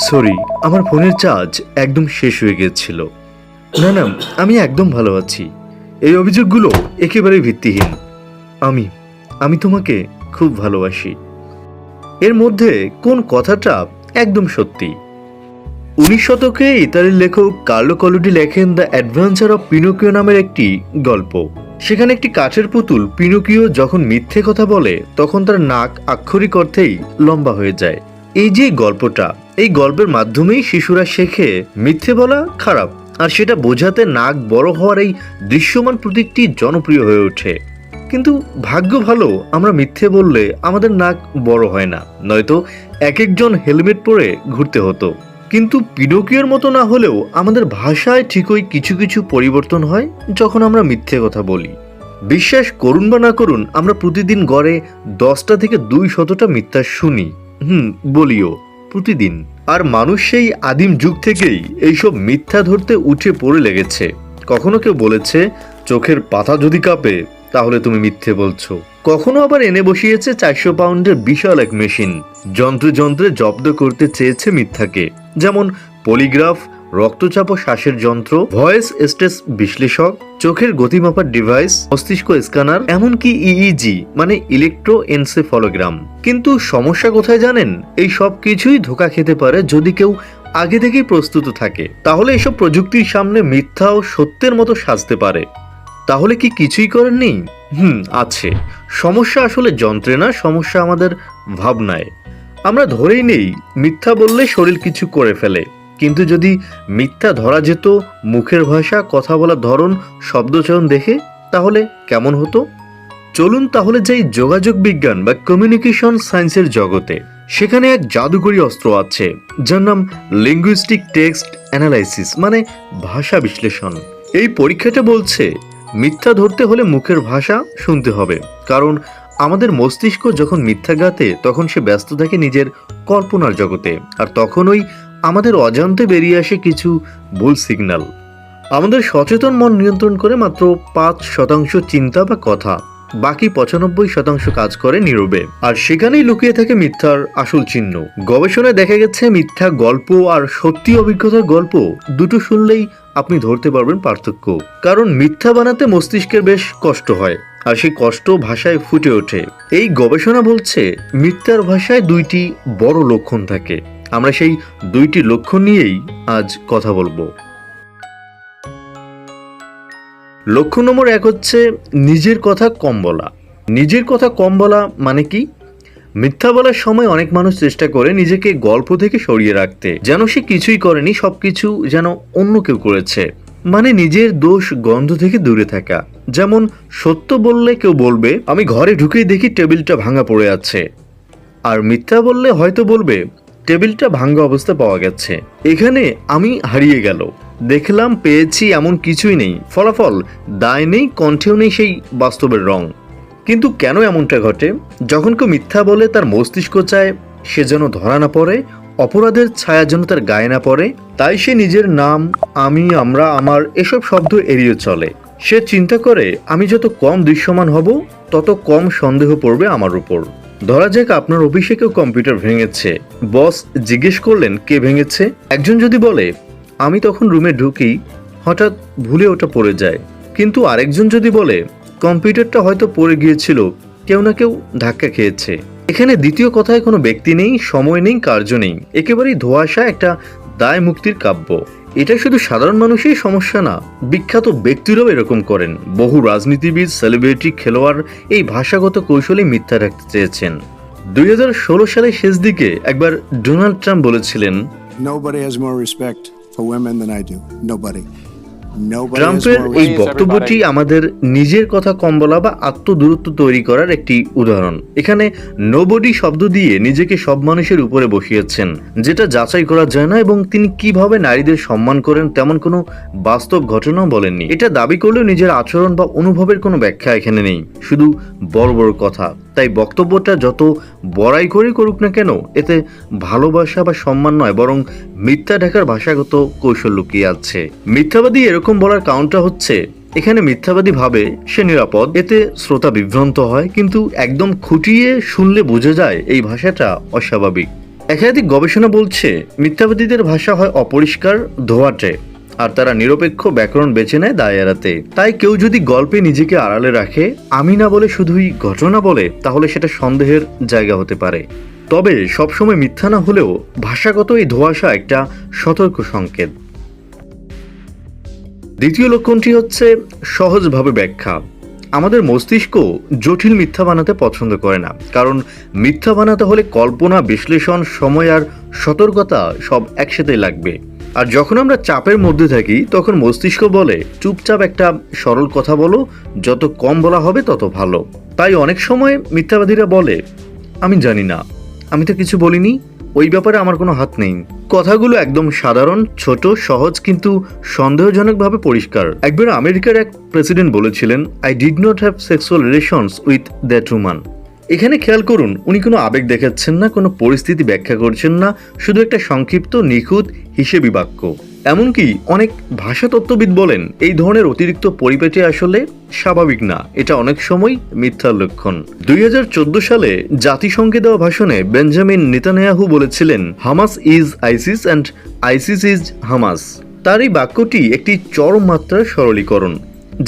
Sorry আমার ফোনের charge একদম শেষ হয়ে গিয়েছিল। না না, আমি একদম ভালো আছি। এই অভিযোগগুলো একেবারেই ভিত্তিহীন। আমি আমি তোমাকে খুব ভালোবাসি। এর মধ্যে কোন কথাটা একদম সত্যি? উনিশ শতকে ইতালির লেখক কার্লো কলুডি লেখেন দ্য অ্যাডভেঞ্চার অফ পিনোকিও নামের একটি গল্প। সেখানে একটি কাঠের পুতুল পিনোকিও যখন মিথ্যে কথা বলে, তখন তার নাক আক্ষরিক অর্থেই লম্বা হয়ে যায়। এই যে গল্পটা এই গল্পের মাধ্যমেই শিশুরা শেখে মিথ্যে বলা খারাপ, আর সেটা বোঝাতে নাক বড় হওয়ার এই দৃশ্যমান প্রতীকটি জনপ্রিয় হয়ে ওঠে। কিন্তু ভাগ্য ভালো, আমরা মিথ্যে বললে আমাদের নাক বড় হয় না, নয়তো এক একজন হেলমেট পরে ঘুরতে হতো। কিন্তু পিডোকিওর মতো না হলেও আমাদের ভাষায় ঠিকই কিছু কিছু পরিবর্তন হয় যখন আমরা মিথ্যে কথা বলি। বিশ্বাস করুন বা না করুন, আমরা প্রতিদিন গড়ে দশটা থেকে দুই শতটা মিথ্যা শুনি। হুম, বলিও, প্রতিদিন। আর মানুষ সেই আদিম যুগ থেকেই এইসব মিথ্যা ধরতে উঠে পড়ে লেগেছে। কখনো কেউ বলেছে, চোখের পাতা যদি কাঁপে, তাহলে তুমি মিথ্যে বলছো। কখনো আবার এনে বসিয়েছে চারশো পাউন্ডের বিশাল এক মেশিন, যন্ত্রে যন্ত্রে জব্দ করতে চেয়েছে মিথ্যাকে। যেমন পলিগ্রাফ রক্তচাপ ও শ্বাসের যন্ত্র, ভয়েস স্টেস বিশ্লেষক, চোখের গতিমাপার ডিভাইস মস্তিষ্ক স্ক্যানার এমনকি ইইজি মানে ইলেকট্রো এনসেফলোগ্রাম কিন্তু সমস্যা কোথায় জানেন? এই সব কিছুই ধোকা খেতে পারে যদি কেউ আগে থেকেই প্রস্তুত থাকে। তাহলে এসব প্রযুক্তির সামনে মিথ্যা ও সত্যের মতো সাজতে পারে। তাহলে কি কিছুই করেননি? হুম, আছে। সমস্যা আসলে যন্ত্রে না, সমস্যা আমাদের ভাবনায়। আমরা ধরেই নেই, মিথ্যা বললে শরীর কিছু করে ফেলে। কিন্তু যদি মিথ্যা ধরা যেত, মুখের ভাষা, কথা বলার ধরন, শব্দচয়ন দেখে, তাহলে কেমন হতো? চলুন তাহলে যাই যোগাযোগ বিজ্ঞান বা কমিউনিকেশন সায়েন্সের জগতে। সেখানে এক জাদুকরী অস্ত্র আছে, যার নাম লিঙ্গুইস্টিক টেক্সট অ্যানালাইসিস মানে ভাষা বিশ্লেষণ। এই পরীক্ষাটা বলছে, মিথ্যা ধরতে হলে মুখের ভাষা শুনতে হবে, কারণ আমাদের মস্তিষ্ক যখন মিথ্যা গাতে তখন সে ব্যস্ত থাকে নিজের কল্পনার জগতে, আর তখন ওই আমাদের অজান্তে বেরিয়ে আসে কিছু ভুল সিগন্যাল আমাদের সচেতন মন নিয়ন্ত্রণ করে মাত্র পাঁচ শতাংশ চিন্তা বা কথা, বাকি পঁচানব্বই শতাংশ কাজ করে নীরবে। আর সেখানেই লুকিয়ে থাকে মিথ্যার আসল চিহ্ন। গবেষণায় দেখা গেছে, মিথ্যা গল্প আর সত্যি অভিজ্ঞতার গল্প দুটো শুনলেই আপনি ধরতে পারবেন পার্থক্য। কারণ মিথ্যা বানাতে মস্তিষ্কের বেশ কষ্ট হয়, আর সেই কষ্ট ভাষায় ফুটে ওঠে। এই গবেষণা বলছে, মিথ্যার ভাষায় দুইটি বড় লক্ষণ থাকে। আমরা সেই দুইটি লক্ষণ নিয়েই আজ কথা বলব। লক্ষ্য নম্বর এক হচ্ছে নিজের কথা কম বলা। নিজের কথা কম বলা মানে কি? মিথ্যা বলার সময় অনেক মানুষ চেষ্টা করে নিজেকে গল্প থেকে সরিয়ে রাখতে। যেন সে কিছুই করেনি, সবকিছু যেন অন্য কেউ করেছে। মানে নিজের দোষ গন্ধ থেকে দূরে থাকা। যেমন সত্য বললে কেউ বলবে, আমি ঘরে ঢুকেই দেখি টেবিলটা ভাঙা পড়ে আছে। আর মিথ্যা বললে হয়তো বলবে টেবিলটা ভাঙ্গা অবস্থা পাওয়া গেছে। এখানে আমি হারিয়ে গেল। দেখলাম পেয়েছি এমন কিছুই নেই। ফলাফল, দায় নেই, কণ্ঠেও নেই সেই বাস্তবের রং। কিন্তু কেন এমনটা ঘটে? যখন কেউ মিথ্যা বলে তার মস্তিষ্ক চায়, সে যেন ধরা না পড়ে, অপরাধের ছায়া যেন তার গায়ে না পড়ে, তাই সে নিজের নাম, আমি, আমরা, আমার এসব শব্দ এড়িয়ে চলে। সে চিন্তা করে, আমি যত কম দৃশ্যমান হব, তত কম সন্দেহ পড়বে আমার উপর। ধরা যাক আপনার অফিসে কেউ কম্পিউটার ভেঙেছে। বস জিজ্ঞেস করলেন, কে ভেঙেছে? একজন যদি বলে, আমি তখন রুমে ঢুকি, হঠাৎ ভুলে ওটা পড়ে যায়। কিন্তু আরেকজন যদি বলে, কম্পিউটারটা হয়তো পড়ে গিয়েছিল, কেউ না কেউ ধাক্কা খেয়েছে। এখানে দ্বিতীয় কথায় কোনো ব্যক্তি নেই, সময় নেই, কার্য নেই। একেবারেই ধোয়াশা একটা দায় মুক্তির কাব্য। এটা শুধু সাধারণ মানুষের সমস্যা না, বিখ্যাত ব্যক্তিরাও এরকম করেন। বহু রাজনীতিবিদ সেলিব্রিটি খেলোয়াড় এই ভাষাগত কৌশলে মিথ্যা রাখতে চেয়েছেন। দুই হাজার ষোলো সালের শেষ দিকে একবার ডোনাল্ড ট্রাম্প বলেছিলেন, Nobody has more respect for women than I. ট্রাম্পের এই বক্তব্যটি আমাদের নিজের কথা কম বলা বা আত্মদূরত্ব তৈরি করার একটি উদাহরণ। এখানে নোবডি শব্দ দিয়ে নিজেকে সব মানুষের উপরে বসিয়েছেন যেটা যাচাই করা যায় না এবং তিনি কীভাবে নারীদের সম্মান করেন তেমন কোনো বাস্তব ঘটনাও বলেননি। এটা দাবি করলেও নিজের আচরণ বা অনুভবের কোনো ব্যাখ্যা এখানে নেই। শুধু বড় বড় কথা। তাই বক্তব্যটা যত বড়াই করে করুক না কেন, এতে ভালোবাসা বা সম্মান নয়, বরং মিথ্যা ঢাকার ভাষাগত কৌশল লুকিয়ে আছে। মিথ্যাবাদী এরকম বলার কারণটা হচ্ছে, এখানে মিথ্যাবাদী ভাবে সে নিরাপদ, এতে শ্রোতা বিভ্রান্ত হয়, কিন্তু একদম খুঁটিয়ে শুনলে বোঝা যায় এই ভাষাটা অস্বাভাবিক। একাধিক গবেষণা বলছে, মিথ্যাবাদীদের ভাষা হয় অপরিষ্কার, ধোয়াটে। আর তারা নিরপেক্ষ ব্যাকরণ বেছে নেয় দায় এড়াতে তাই কেউ যদি গল্পে নিজেকে আড়ালে রাখে, আমি না বলে শুধুই ঘটনা বলে, তাহলে সেটা সন্দেহের জায়গা হতে পারে। তবে সবসময় মিথ্যা না হলেও ভাষাগত এই ধোঁয়াশা একটা সতর্ক সংকেত। দ্বিতীয় লক্ষণটি হচ্ছে সহজভাবে ব্যাখ্যা। আমাদের মস্তিষ্ক জটিল মিথ্যা বানাতে পছন্দ করে না, কারণ মিথ্যা বানাতে হলে কল্পনা, বিশ্লেষণ, সময় আর সতর্কতা সব একসাথে লাগবে। আর যখন আমরা চাপের মধ্যে থাকি, তখন মস্তিষ্ক বলে, চুপচাপ একটা সরল কথা বলো, যত কম বলা হবে তত ভালো। তাই অনেক সময় মিথ্যাবাদীরা বলে, আমি জানি না, আমি তো কিছু বলিনি, ওই ব্যাপারে আমার কোনো হাত নেই। কথাগুলো একদম সাধারণ, ছোট, সহজ, কিন্তু সন্দেহজনকভাবে পরিষ্কার। একবার আমেরিকার এক প্রেসিডেন্ট বলেছিলেন I did not have sexual relations with that woman এখানে খেয়াল করুন, উনি কোনো আবেগ দেখাচ্ছেন না, কোনো পরিস্থিতি ব্যাখ্যা করছেন না, শুধু একটা সংক্ষিপ্ত, নিখুঁত হিসেবি বাক্য। এমনকি অনেক ভাষাতত্ত্ববিদ বলেন, এই ধরনের অতিরিক্ত পরিপেটি আসলে স্বাভাবিক না, এটা অনেক সময় মিথ্যার লক্ষণ। দুই হাজার চোদ্দ সালে জাতিসংঘে দেওয়া ভাষণে বেঞ্জামিন নেতানিয়াহু বলেছিলেন, Hamas is ISIS and ISIS is Hamas. তার এই বাক্যটি একটি চরম মাত্রার সরলীকরণ,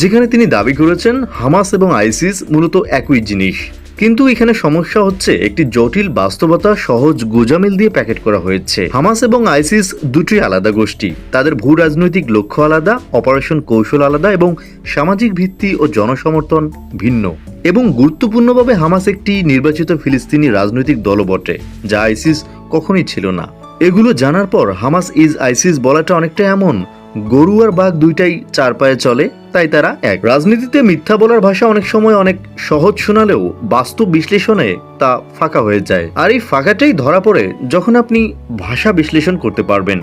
যেখানে তিনি দাবি করেছেন, হামাস এবং আইসিস মূলত একই জিনিস। কিন্তু এখানে সমস্যা হচ্ছে, একটি জটিল বাস্তবতা সহজ গোজামিল দিয়ে প্যাকেট করা হয়েছে। হামাস এবং আইসিস দুটি আলাদা গোষ্ঠী। তাদের ভূ রাজনৈতিক লক্ষ্য আলাদা, অপারেশন কৌশল আলাদা এবং সামাজিক ভিত্তি ও জনসমর্থন ভিন্ন। এবং গুরুত্বপূর্ণভাবে হামাস একটি নির্বাচিত ফিলিস্তিনি রাজনৈতিক দলও বটে, যা আইসিস কখনোই ছিল না। এগুলো জানার পর হামাস ইজ আইসিস বলাটা অনেকটা এমন গরু আর বাঘ দুইটাই চার পায়ে চলে, তাই তারা এক। রাজনীতিতে মিথ্যা বলার ভাষা অনেক সময় অনেক সহজ শোনালেও বাস্তব বিশ্লেষণে তা ফাঁকা হয়ে যায়। আর এই ফাঁকাটাই ধরা পড়ে যখন আপনি ভাষা বিশ্লেষণ করতে পারবেন।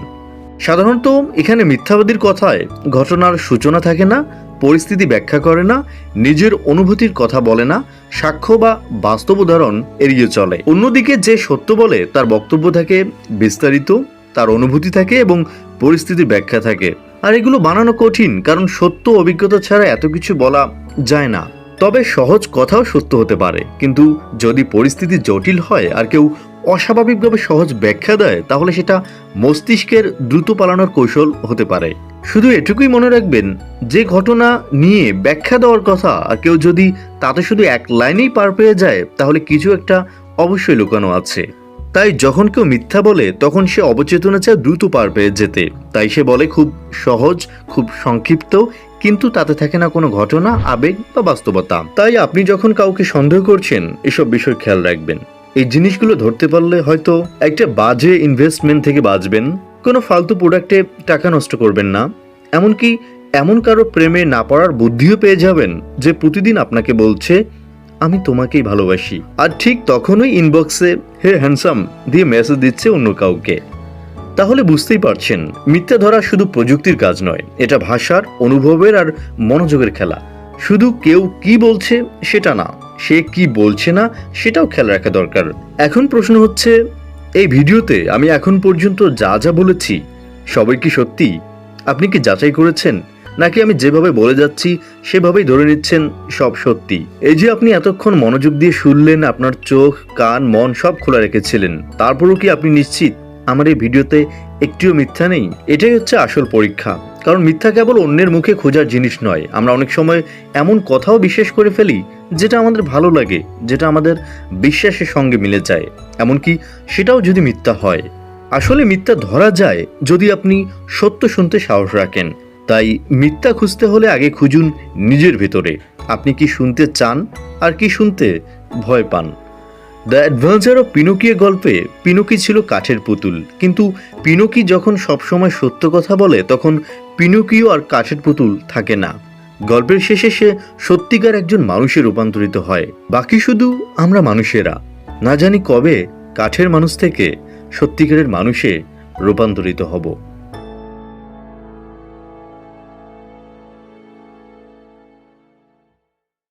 সাধারণত এখানে মিথ্যাবাদীর কথায় ঘটনার সূচনা থাকে না, পরিস্থিতি ব্যাখ্যা করে না, নিজের অনুভূতির কথা বলে না, সাক্ষ্য বা বাস্তব উদাহরণ এড়িয়ে চলে। অন্যদিকে যে সত্য বলে তার বক্তব্য থাকে বিস্তারিত, তার অনুভূতি থাকে এবং পরিস্থিতির ব্যাখ্যা থাকে। আর এগুলো বানানো কঠিন, কারণ সত্য অভিজ্ঞতা ছাড়া এত কিছু বলা যায় না। তবে সহজ কথাও সত্য হতে পারে। কিন্তু যদি পরিস্থিতি জটিল হয় আর কেউ অস্বাভাবিকভাবে সহজ ব্যাখ্যা দেয়, তাহলে সেটা মস্তিষ্কের দ্রুত পালানোর কৌশল হতে পারে। শুধু এটুকুই মনে রাখবেন, যে ঘটনা নিয়ে ব্যাখ্যা দেওয়ার কথা আর কেউ যদি তাতে শুধু এক লাইনেই পার পেয়ে যায়, তাহলে কিছু একটা অবশ্যই লুকানো আছে। তাই যখন কেউ মিথ্যা বলে, তখন সে অবচেতনে চায় দ্রুত পার পেয়ে যেতে। তাই সে বলে, খুব সহজ, খুব সংক্ষিপ্ত, কিন্তু তাতে থাকে না কোনো ঘটনা, আবেগ বা বাস্তবতা। তাই আপনি যখন কাউকে সন্দেহ করছেন, এসব বিষয় খেয়াল রাখবেন। এই জিনিসগুলো ধরতে পারলে হয়তো একটা বাজে ইনভেস্টমেন্ট থেকে বাঁচবেন। কোনো ফালতু প্রোডাক্টে টাকা নষ্ট করবেন না। এমনকি এমন কারও প্রেমে না পড়ার বুদ্ধিও পেয়ে যাবেন, যে প্রতিদিন আপনাকে বলছে আমি তোমাকেই ভালোবাসি। আর ঠিক তখনই ইনবক্সে হে হ্যান্ডসাম দিয়ে মেসেজ দিচ্ছে অন্য কাউকে। তাহলে বুঝতেই পারছেন, মিথ্যা ধরা শুধু প্রযুক্তির কাজ নয়, এটা ভাষার, অনুভবের আর মনোযোগের খেলা। শুধু কেউ কি বলছে সেটা না, সে কি বলছে না সেটাও খেয়াল রাখা দরকার। এখন প্রশ্ন হচ্ছে, এই ভিডিওতে আমি এখন পর্যন্ত যা যা বলেছি, সবাই কি সত্যি? আপনি কি যাচাই করেছেন? নাকি আমি যেভাবে বলে যাচ্ছি, সেভাবেই ধরে নিচ্ছেন সব সত্যি। এই যে আপনি এতক্ষণ মনোযোগ দিয়ে শুনলেন, আপনার চোখ, কান, মন সব খোলা রেখেছিলেন, তারপরও কি আপনি নিশ্চিত আমার এই ভিডিওতে একটিও মিথ্যা নেই? এটাই হচ্ছে আসল পরীক্ষা। কারণ মিথ্যা কেবল অন্যের মুখে খোঁজার জিনিস নয়। আমরা অনেক সময় এমন কথাও বিশ্বাস করে ফেলি, যেটা আমাদের ভালো লাগে, যেটা আমাদের বিশ্বাসের সঙ্গে মিলে যায়। এমনকি সেটাও যদি মিথ্যা হয়। আসলে মিথ্যা ধরা যায় যদি আপনি সত্য শুনতে সাহস রাখেন। তাই মিথ্যা খুঁজতে হলে আগে খুঁজুন নিজের ভেতরে। আপনি কি শুনতে চান আর কি শুনতে ভয় পান? দ্য অ্যাডভেঞ্চার অফ পিনোকিয়ে গল্পে পিনোকি ছিল কাঠের পুতুল। কিন্তু পিনোকি যখন সবসময় সত্য কথা বলে, তখন পিনোকিও আর কাঠের পুতুল থাকে না। গল্পের শেষে সে সত্যিকার একজন মানুষে রূপান্তরিত হয়। বাকি শুধু আমরা মানুষেরা। না জানি কবে কাঠের মানুষ থেকে সত্যিকারের মানুষে রূপান্তরিত হব।